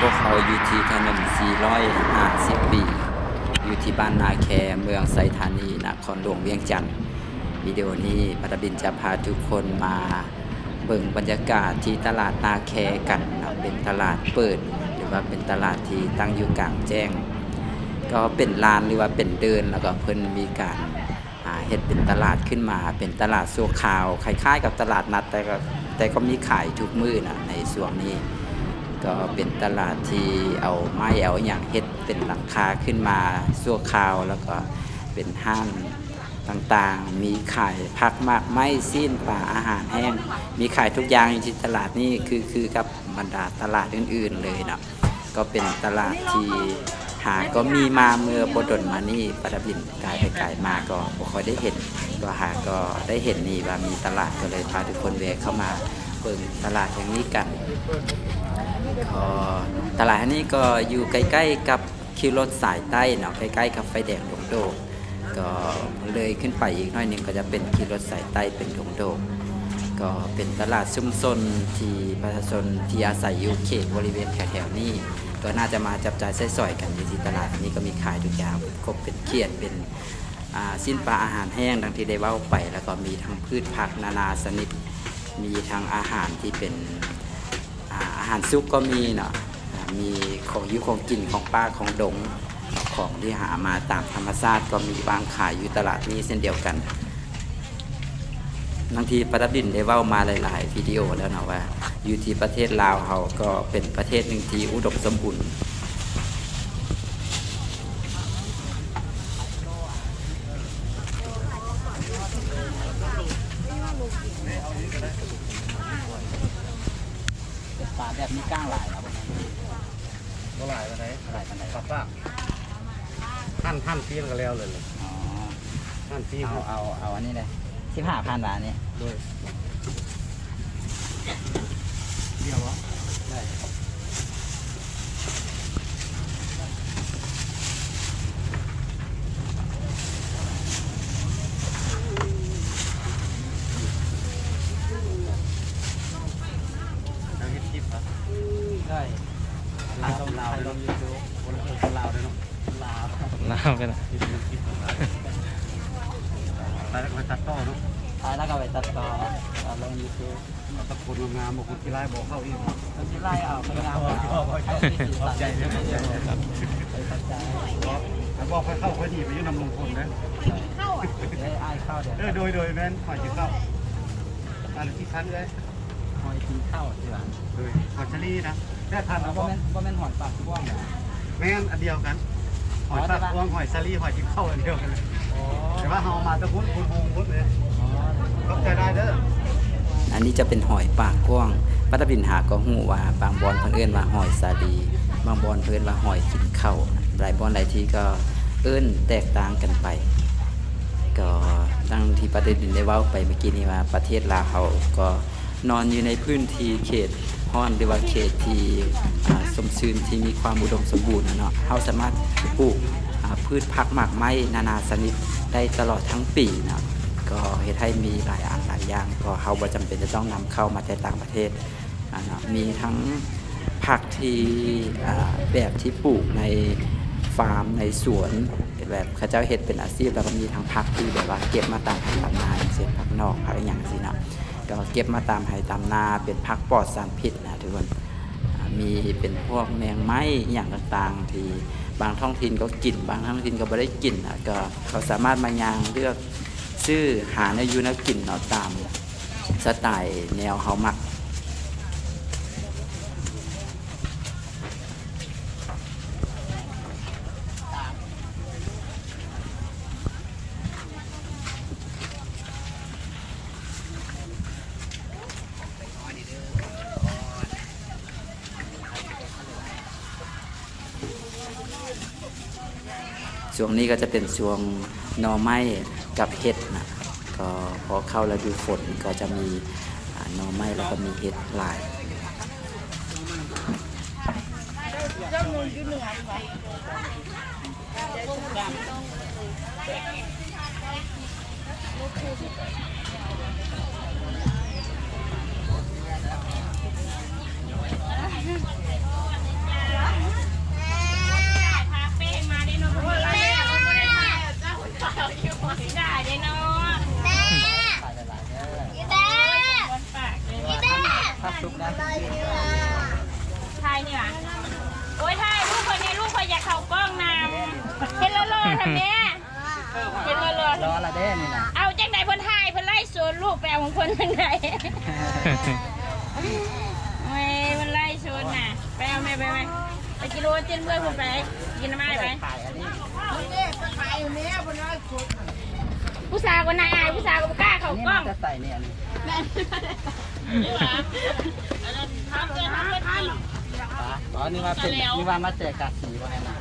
พวกเขาอยู่ที่ถนน450 ปี อยู่ที่บ้านนาแคเมืองไซธานีนครหลวงเวียงจันทร์วิดีโอนี้ปัตบินจะพาทุกคนมาเบิ่งบรรยากาศที่ตลาดนาแคกันนะเป็นตลาดเปิด หรือว่าเป็นตลาดที่ตั้งอยู่กลางแจ้ง ก็เป็นลานหรือว่าเป็นเดินแล้วก็เพิ่นมีการอ่าเฮ็ดเป็นตลาดขึ้นมาเป็นตลาดสัวขาวคล้ายๆกับตลาดนัดแต่ก็แต่ก็มีขายทุกมื้อนะในส่วนนี้ ก็เป็นตลาดที่เอาไม้เอาอย่างเฮ็ดเป็นหลังคาขึ้นมาสั่วคราวแล้วก็เป็นห้างต่างๆ มีขายผักมากไม้สิ้นปลาอาหารแห้ง มีขายทุกอย่างอยู่ที่ตลาดนี่คือคือกับบรรดาตลาดอื่นๆเลยเนาะก็เป็นตลาดที่หาก็มีมาเมื่อบดลมานี่ปฐบินกายไปกายมาก็บ่ค่อยได้เห็นก็หาก็ได้เห็นนี่ว่ามีตลาดก็เลยพาทุกคนแวะเข้ามา เบิ่งตลาดแห่งนี้กันก็ตลาดนี้ก็อยู่ใกล้ๆกับคิวรถสายใต้เนาะใกล้ๆกับไฟแดงดงโดกก็เลยขึ้นไปอีกหน้อยนึงก็จะเป็นคิวรถสายใต้เป็นดงโดกก็เป็นตลาดซุ่มซนที่ประชาชนที่อาศัยอยู่เขตบริเวณแถวๆนี้ก็น่าจะมาจับจ่ายใช้สอยกันอยู่ที่ตลาดนี้ก็มีขายทุกอย่างครบเป็นเขียดเป็นสิ้นปลาอาหารแห้งดังที่ได้เว้าไป แล้วก็มีทั้งพืชผักนานาชนิด มีทั้งอาหารที่เป็นอาหารซุปก็มีเนาะมีของยุของกินของป้าของดงของที่หามาตามธรรมชาติก็มีวางขายอยู่ตลาดนี้เช่นเดียวกันบางทีประดับดินได้เว้ามาหลาย ๆ วิดีโอแล้วเนาะว่า อยู่ที่ประเทศลาวเขาก็เป็นประเทศหนึ่งที่อุดมสมบูรณ์ ปลาแบบมีก้างหลายครับ บ่หลายปานใด หลายปันได ปลาปาก ท่านท่านเพียงกันแล้วเลยเลยอ๋อท่านเพียงเอาเอาเอาอันนี้เลยสิบห้าพันบาทนี่ด้วยเดียววะได้ แล้วเฮ็ดคลิปครับ ได้ ลาวลาวลงยูทูบคนละเออคนลาวด้วยเนาะ ลาว น้ำกันนะ คลิปมันคลิปของลาวไปแล้วก็ไปตัดต่อเนาะ ทายแล้วก็ไปตัดต่อ เอาลงยูทูบเอตะโกนงามบอกคนที่ไล่บอกเข้าอีกเราจะไล่เอาไปงามขอบใจเด้อขอบใจเด้อไปตัดใจบอกแล้วบอกให้เข้าค่อยดีไปยืนนำลงพลนะได้ไอ้ายเข้าเดี๋ยวโดยโดยแม่นหอยจะเข้าอันที่ชั้นเลยหอยกินข้าวดีกว่าโดยหอยชะลีนะแค่ทันเอาเอาบ่แม่นบ่แม่นหอยปากกว้างแม่นอันเดียวกันหอยสักพวงหอยซาลี่หอยจิ้มเข้าอันเดียวกันเลยแต่ว่าเฮามาตะพุ้นพุ้นพุ้นพุ้นเลยอ๋อเข้าใจได้เด้อ อันนี้จะเป็นหอยปากกว้างปัตตบินหาก็หูว่าบางบอนเพิ่นเอิ้นว่าหอยสาลีบางบอนเพิ่นว่าหอยกินข้าหลายบอนหลายทีก็เอิ้นแตกต่างกันไป ก็ตั้งที่ประเด็นได้เว้าไปเมื่อกี้นี้ว่าประเทศลาวเขาก็นอนอยู่ในพื้นที่เขตห้อนหรือว่าเขตที่สมชื่นที่มีความอุดมสมบูรณ์นะเนาะเขาสามารถปลูกพืชผักหมากไม้นานาชนิดได้ตลอดทั้งปีนะ ก็เฮ็ดให้มีหลายอันหลายอย่าง ก็เขาบ่จำเป็นจะต้องนำเข้ามาจากต่างประเทศมีทั้งผักที่แบบที่ปลูกในฟาร์มในสวนแบบเขาเจ้าเห็ดเป็นอาชีพแล้วก็มีทางพักที่แบบว่าเก็บมาตามไร่ตามนาอย่างเช่นพักนอกพักอย่างสินะก็เก็บมาตามไร่ตามนาเป็นพักปลอดสารพิษนะทุกคนมีเป็นพวกแมงไม้อย่างต่างๆ ที่บางท้องถิ่นก็กินบางท้องถิ่นก็ไม่ได้กินนะก็เขาสามารถมายางเลือก ซื้อหาในยูนวกินเนาะตามสไตล์แนวเฮามักช่วงนี้ก็จะเป็นช่วงนอไม้ กับเห็ดนะก็พอเข้าฤดูฝนก็จะมีหน่อไม้แล้วก็มีเห็ดลายเซุกได้ไทยนี่ว่าโอ้ยไทยลูกคนนี้ลูกคนอยากเข้ากล้องน้ำเห็นแล้วเลยทำเนี้ยเห็นแล้วเลยรอละเด้นี่นะเอาจังใดเพิ่นไทยเพิ่นไล่สวนลูกไปเอาของเพิ่นจังใดโอ้ยเพิ่นไล่สวนน่ะไปเอาแม่ไปไหมไปกินโรตีนเพื่อนผมไปกินน้ำไม้ไปขายอันนี้ผู้สาวก็นายอายผู้สาวก็บ่กล้าเข้านนี้กล้มัอนงจะใส่เนี่ยอันนี้ อ๋อนี่ว่าเป็นนี่ว่ามาแจกกาสีว่าไงนะ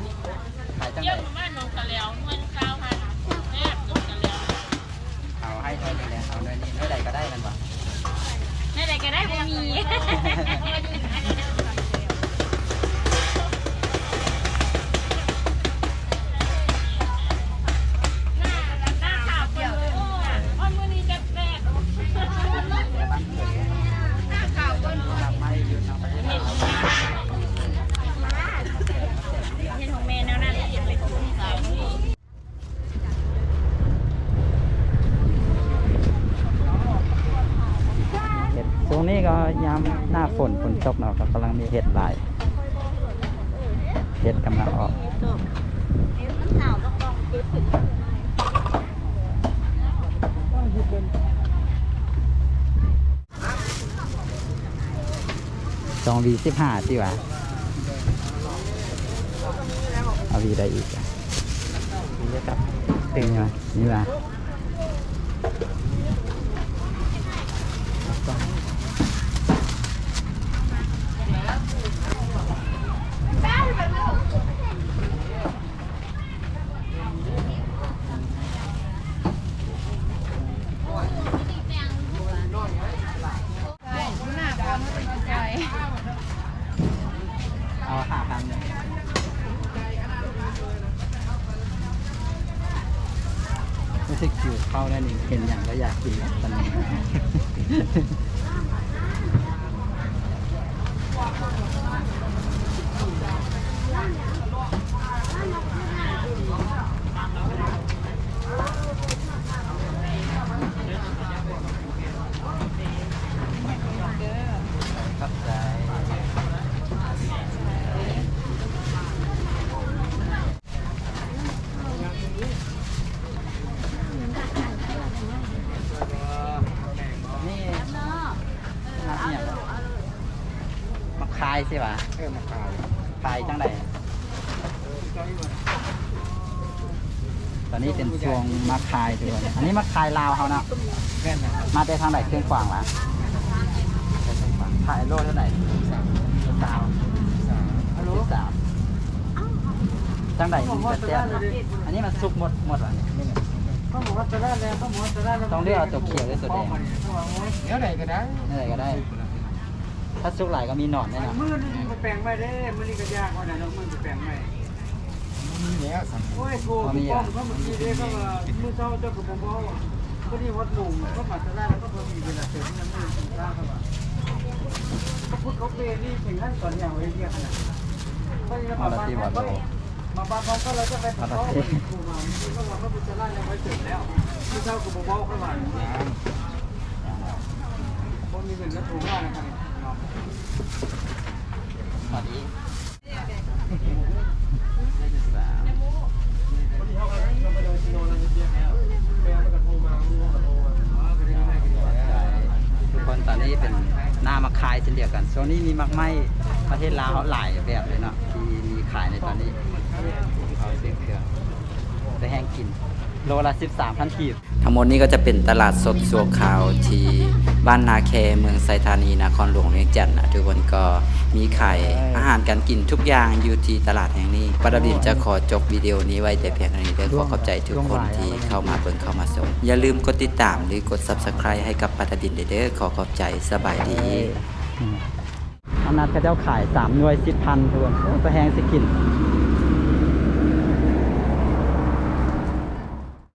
เห็ดช่วงนี้ก็ยามหน้าฝนฝนตกเนาะก็กำลังมีเห็ดหลาย เห็ดกำลังออกสองวีสิบห้าสิวะเอาวีได้อีกอะวีได้ครับตึงไหมนี่วะ เอาห้าพันเลยรู้สึกหิวข้าแล้วนี่เห็นอย่างก็อยากกินแล้วตอนนี้ ครับใจนี่นับเนี่ยมาคายสิวะเออมาขายคายจังไดตอนนี้เป็นช่วงมาคายด้วยอันนี้มาคายลาวเขาเนาะแม่นนะมาได้ทางไหนเครื่องกวางวะไปเครื่องกวางถ่ายโลเท่าไหร่สามสามสิบสามจังไหนมีกระเจี๊ยบอันนี้มันสุกหมดหมดวะเนี่ยนี่ไงข้าวหมูสลัดแล้วข้าวหมูสลัดแล้วต้องเลือกเอาตัวเขียวหรือตัวแดงเดี๋ยวไหนก็ได้นี่อะไรก็ได้ ถ้าสุกหลายก็มีหนอนแน่นอนมือนี่ไปแปลงไม่ได้มือนี่ก็ยากกว่านั้นมือไปแปลงไม่มีแล้วสัมโอ้ยโกป้อมเขาเมื่อกี้เด้ก็ว่ามือเจ้าเจ้ากับผมบอกก็นี่วัดหนุ่มก็มาสลัดแล้วก็พอมีเวลาเสร็จนั่นมือสลัดเข้ามาเขาพูดเขาเป็นนี่ถึงขั้นตอนอย่างเรียกขนาดก็ยังมาบ้านเขามาบ้านเขาก็เราจะไปเขาครูมาก็ว่าเขาเป็นสลัดยังไม่เสร็จแล้วมือเจ้ากับผมบอกเข้ามาคนมีเงินแล้วถูกว่านะครับ สวัสดีทุกคนตอนนี้เป็นหน้ามาขายเช่ อนนี้มีมักไม้ประเทศลาวหลายแบบเลยเนาะที่มีขายในตอนนี้เอาเสียงเครื่องไปแห้งกิน โลละ 13พันกีบทั้งหมดนี้ก็จะเป็นตลาดสดสัวขาวที่บ้านนาแคเมืองไซธานีนครหลวงเวียงจันทน์นะทุกคนก็มีขายอาหารการกินทุกอย่างอยู่ที่ตลาดแห่งนี้ปรบินจะขอจบวิดีโอนี้ไว้แต่เพียงเท่านี้เด้อขอขอบใจทุกคนที่เข้ามาเบิ่งเข้ามาชมอย่าลืมกดติดตามหรือกด Subscribe ให้กับปรบินเด้อขอขอบใจสบายดี อนัดเขาเจ้าขาย3หน่วย10พันทุกคนไปแห้งสิกิน